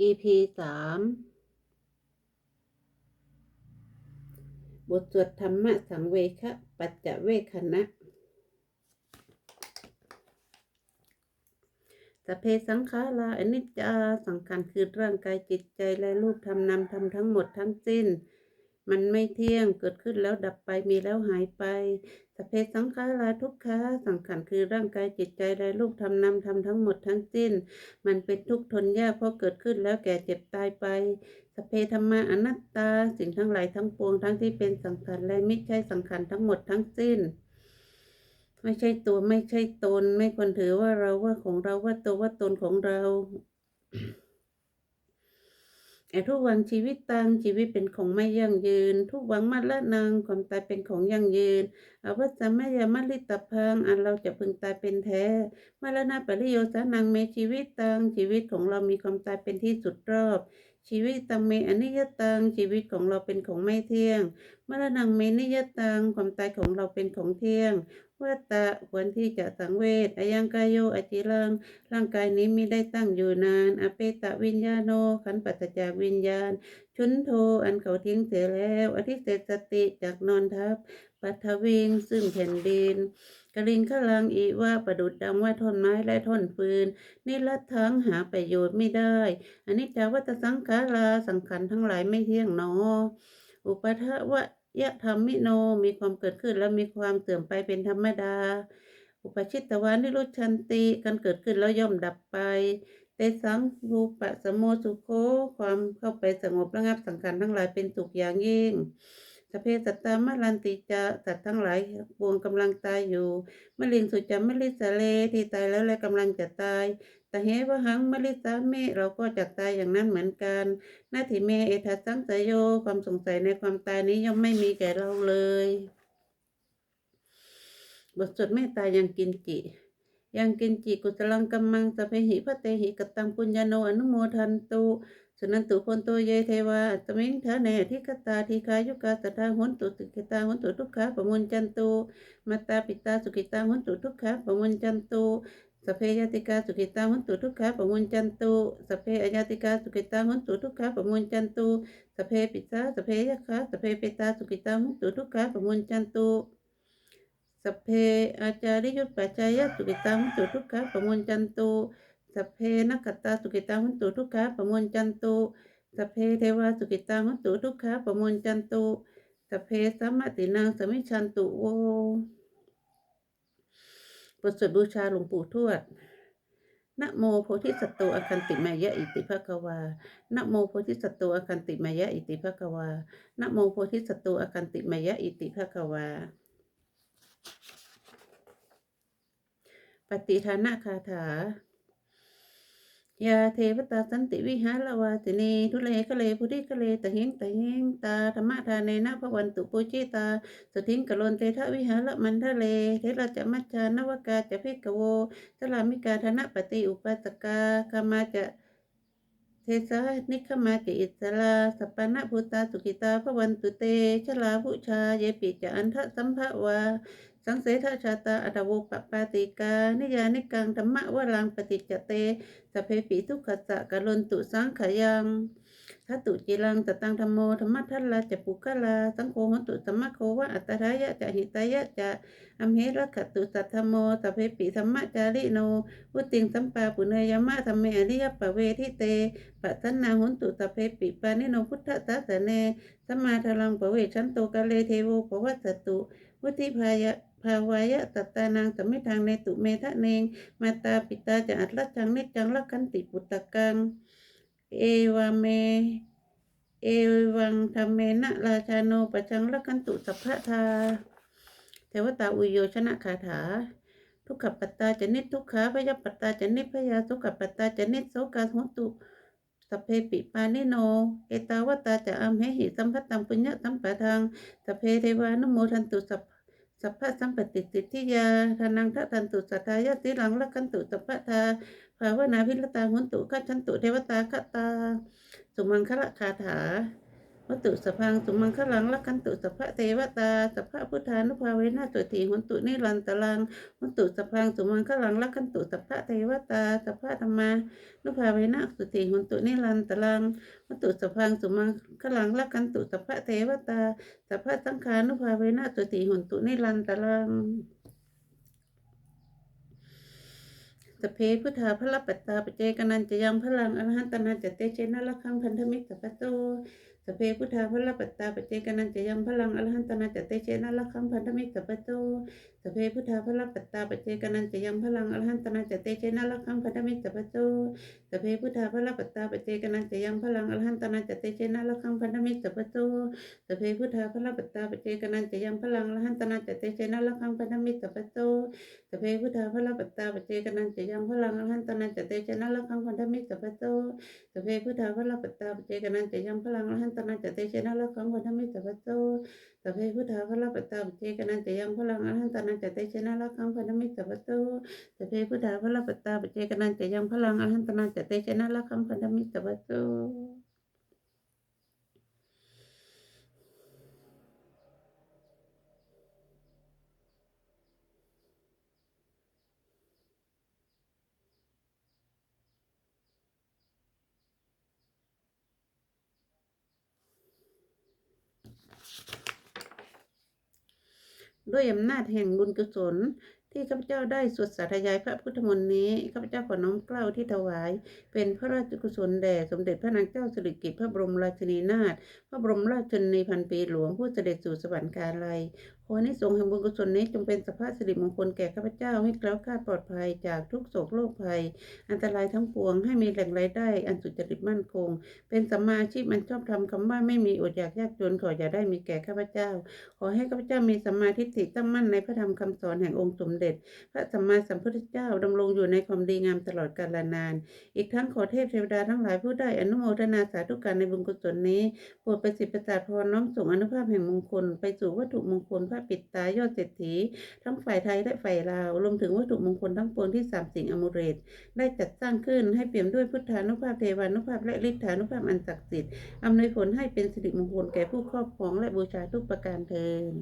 EP สามบทสวดธรรมะสังเวคะปัจจเวคณะสเพสังขาราอนิจจาสังขารคือร่างกายจิตใจและรูปธรรมนามธรรมทั้งหมดทั้งสิ้น มันไม่เที่ยงเกิดขึ้นแล้วดับไปมีแล้วหายไปสเพสังขาราทุกขาสังขารคือร่างกายจิตใจและรูปธรรมนามธรรมทั้งหมดทั้งสิ้น มันเป็นทุกข์ทนยากเพราะเกิดขึ้นแล้วแก่เจ็บตายไปสเพธรรมาอนัตตาสิ่งทั้งหลายทั้งปวงทั้งที่เป็นสังขารและไม่ใช่สังขารทั้งหมดทั้งสิ้น ไม่ใช่ตัวไม่ใช่ตน ไม่ควรถือว่าเราว่าของเราว่าตัวว่าตนของเรา ไอ้ทุกวันชีวิตตังชีวิตเป็นของไม่ยั่งยืน ทุกวังมัดละนางความตายเป็นของยั่งยืนอวัสมยามลิตพังอันเราจะพึงตายเป็นแท้มรณะปริโยสานังเมชีวิตตังชีวิตของเรามีความตายเป็นที่สุดรอบ ชีวิตตังเมอนิยตัง ชีวิตของเราเป็นของไม่เที่ยง มรณะเมนิยตัง ความตายของเราเป็นของเที่ยงวัตตะควรที่จะสังเวชอายังกายโยอจิรัง ร่างกายนี้ไม่ได้ตั้งอยู่นาน อเปตะวิญญาโน ขันปัสจากวิญญาณ ชุนโท อันเขาทิ้งเสียแล้ว อธิเศษสติจากนอนทับ ปัทวิงซึ่งแผ่นดินกลิงขลังอีว่าประดุดดังว่าท่อนไม้และท่อนฟืนนี่ละทั้งหาประโยชน์ไม่ได้อันนี้จาวัตสังขาราสังขารทั้งหลายไม่เที่ยงหนอ อุปทะวะยะธรรมมิโนมีความเกิดขึ้นและมีความเสื่อมไปเป็นธรรมดา อุปชิตตวานิรุชันติการเกิดขึ้นแล้วย่อมดับไปเตสังรูปะสมโมสุโคความเข้าไปสงบระงับสังขารทั้งหลายเป็นสุขอย่างยิ่ง เพสัตตามลันติจะสัตว์ทั้งหลายปวงกำลังตายอยู่มะลิงสุจามะลิสาเลที่ตายแล้วและกำลังจะตายแต่เหวหังมะลิสาเมเราก็จะตายอย่างนั้นเหมือนกันนาทิเมเอทัสังสยโยความสงสัยในความตายนี้ย่อมไม่มีแก่เราเลย บทสวดเมตตายังกินจิยังกินจิกุสลังกัมมังสเพหิพระเตหิกตังปุญญาโนอนุโมทันตุ สุนันตุพนโตเยเทวาตมิงทาเนทิกตาทีคายุกาตถาหุนตุสุกิตาหุนตุทุกขาปมุนจันตุมาตาปิตาสุกิตาหุนตุทุกขาปมุนจันตุสเพยติกาสุกิตาหุนตุทุกขาปมุนจันตุสเพอยติกาสุกิตาหุนตุทุกขาปมุนจันตุสเพปิตาสเพยะคาสเพปิตาสุกิตาหุนตุทุกขาปมุนจันตุสเพอาจาริยุตปัจจายสุกิตาหุนตุทุกขาปมุนจันตุ สพเพนักตาสุกิตาหุนตุทุกขาปมุนจันตุสพเพเทวาสุกิตาหุนตุทุกขาปมุนจันตุสพเพสัมมตินังสมิชันตุโวบทสวดบูชาหลวงปู่ทวดนะโมโพธิสัตว์อคันติมายะอิติภะคะวานะโมโพธิสัตว์อคันติมายะอิติภะคะวานะโมโพธิสัตว์อคันติมายะอิติภะคะวา ปฏิทานะคาถา ยาเทวตาสันติวิหารวาสินีทุเลกะเลพุทธิกะเลตะหิงตะหิงตาธรรมทาเนนะพระวันตุปุจิตาสุทิงกะลนเตทะวิหารมันทะเลเทระจะมัจจานวกาจะพิกโวสลามิกาธนปฏิอุปัสกาคามาจะเทสานิคมาติอิสลาสปนะพุตาสุกิตาพระวันตุเตชลาภุชาเยปิจะอันทะสัมภวา สังเสทชาตาอัตโวปปาติกา นิยานิกังธรรมะวรังปฏิจเตสเพปิทุกขสะกะลนตุสังขยังทัตุจิรังตตังธรรมโมธรรมทัลลาจะปุกะลาสังโฆหตุสัมมะโควะอัตตรายะจะหิตายะจะอัมเหระขตุสัทธโมสพเพปิธรรมะจาริโนวุติงสัมปาปุเนยมะธรรมเมอริยปะเวทิเตปัตนาหุนตุสพเพปิปานิโนพุทธตาสเนสมมาทลังปะเวชันโตกะเลเทโวปวัสตุวุติภายะ ภาวายะตัตตานังสมิทางในตุเมทะเนง มาตาปิตาจะอัตลัจังนิจังลักขันติปุตตะกัง เอวาเม เอวังธรรมเมนะราชาโนปะจังลักขันตุสัพพะทาเทวตาอุโยชนะคาถาทุกขปัตตาจะนิทุกขาพยาปัตตาจะนิพยาสุขปัตตาจะนิโสกาหุตุสัพเพปิปานิโน เอตาวตาจะอัมเหหิสัมพัตตังปุญญะสัมปะทังสัพเพเทวานุโมทันตุสัพ สัพพะสัมปติสิทธิยาทานังทะทันตุสัทธายาติหลังละกันตุสัพพะทาภาวนาพิรตาหุนตุขัชันตุเทวตาคตา สุมังคละคาถา วัตุสพังสุมังคลังลักขันตุสัพพะเทวตาสัพพะพุทธานุภาเวนะตุติหุนตุนิรันตลังวัตตุสพังสุมังคลังลักขันตุสัพพะเทวตาสัพพะธรรมานุภาเวนะตุติหุนตุนิรันตลังวัตตุสพังสุมังคลังลักขันตุสัพพะเทวตาสัพพะสังฆานุภาเวนะตุติหุนตุนิรันตลังสเพพุทธาพระปัตตาปเจกนันจะยังพลังอรหันตนาจเตเจนะละคังพันธมิตรสัพพโต สเพพุทธาพระปัตตาปเจกนันจะยังพลังอรหันตนาจเตเจนะละคังพันธมิตรสัพโตสเพพุทธาพระปัตตาปเจกนันจะยังพลังอรหันตนาจเตเจนะละคังพันธมิตรสัพโตส เพพุทธาพระปัตตาปเจกนันจะยังพลังอรหันตนาจเตเจนะละคังพันธมิตรสัพพโตสพเพพุทธาพระปัตตาปเจกนันจะยังพลังอรหันตนาจเตเจนะละคังพันธมิตรสัพพโตสพเพพุทธาพระปัตตาปเจกนันจะยังพลังอรหันตนันจะเตเชนะละคังพันธมิตรสัพพโตสพเพพุทธาพระปัตตาปเจกนันจะยังพลังอรหันตนันจะเตเชนะละคังพันธมิตรสัพพโตสพเพพุทธาพระปัตตาปเจกนันจะยังพลังอรหันตนันจะเตเชนะละคังพันธมิตรสัพพโตสพเพพุทธาพระปัตตาปเจกนันจะยังพลังอรหันตนันจะเตชนะละคังพันธมิตรสัพพโตด้วยอำนาจแห่งบุญกุศล ที่ข้าพเจ้าได้สวดสาธยายพระพุทธมนต์นี้ข้าพเจ้าขอน้อมเกล้าที่ถวาย เป็นพระราชกุศลแด่สมเด็จพระนางเจ้าสิริกิติ์พระบรมราชินีนาถพระบรมราชชนนีพันปีหลวงผู้เสด็จสู่สวรรคาลัย ขออานิสงแห่งบุญกุศลนี้จงเป็นสภาพสิริมงคลแก่ข้าพเจ้าให้แคล้วคลาดปลอดภัยจากทุกโศกโรคภัย อันตรายทั้งปวงให้มีแหล่งรายได้ อันสุจริตมั่นคง เป็นสัมมาอาชีพมันชอบทำคำว่าไม่มีอดอยากยากจนขออย่าได้มีแก่ข้าพเจ้า ขอให้ข้าพเจ้ามีสัมมาทิฏฐิตั้งมั่นในพระธรรมคำสอนแห่งองค์สมเด็จ พระสัมมาสัมพุทธเจ้าดำรงอยู่ในความดีงามตลอดกาลนาน อีกทั้งขอเทพเทวดาทั้งหลายผู้ได้อนุโมทนาสาธุการในบุญกุศลนี้โปรดประสิทธิ์ประสาทพรน้อมส่งอนุภาพแห่งมงคล ไปสู่วัตถุมงคลพระปิดตายอดเศรษฐี ทั้งฝ่ายไทยและฝ่ายลาว รวมถึงวัตถุมงคลทั้งปวงที่สามสิ่งอมุเรตได้จัดสร้างขึ้นให้เปี่ยมด้วยพุทธานุภาพเทวานุภาพและฤทธานุภาพอันศักดิ์สิทธิ์อำนวยผลให้เป็นสิริมงคลแก่ผู้ครอบครองและบูชาทุกประการเทอญ